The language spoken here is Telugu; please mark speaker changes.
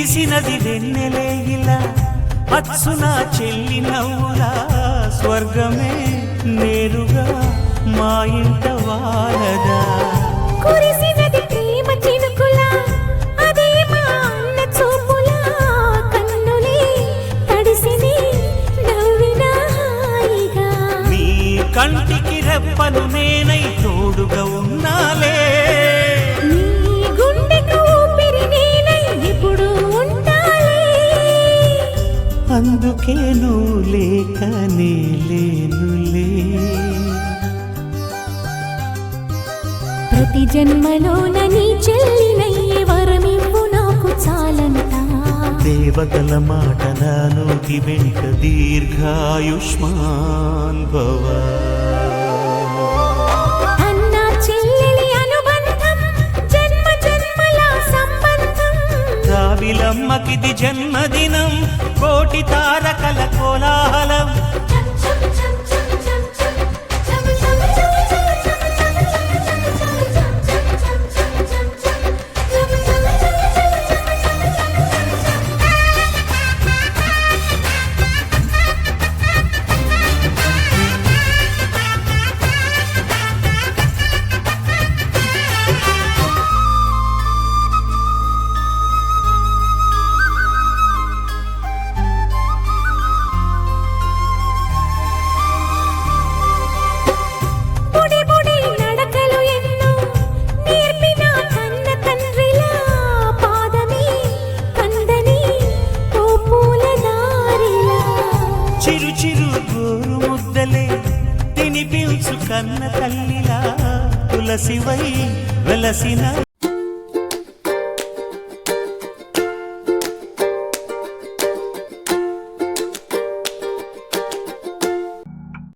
Speaker 1: విరిసినది వెన్నెలే ఇలా. అచ్చున చెల్లి నవ్వులా స్వర్గమే నేరుగా మా ఇంట వారదా
Speaker 2: కురిసినది ప్రేమ చినుకులా అదే మా అన్న చూపులా. కన్నులే తడిసిని నవ్విన హాయిగా.
Speaker 1: నీ కంటికి రెప్పను నేనై తోడుగా ఉన్నాలే. నువ్వు లేకనే లేనులే.
Speaker 2: ప్రతి జన్మలోన నీ చెల్లినయ్యే వరమివ్వు నాకు చాలంతా
Speaker 1: దేవతల మాట నా నోటి వెంట దీర్ఘాయుష్మాన్ భవ. రావిలమ్మకిది జన్మదినం కోటి కన్న తల్లిలా తులసివై వెలసిన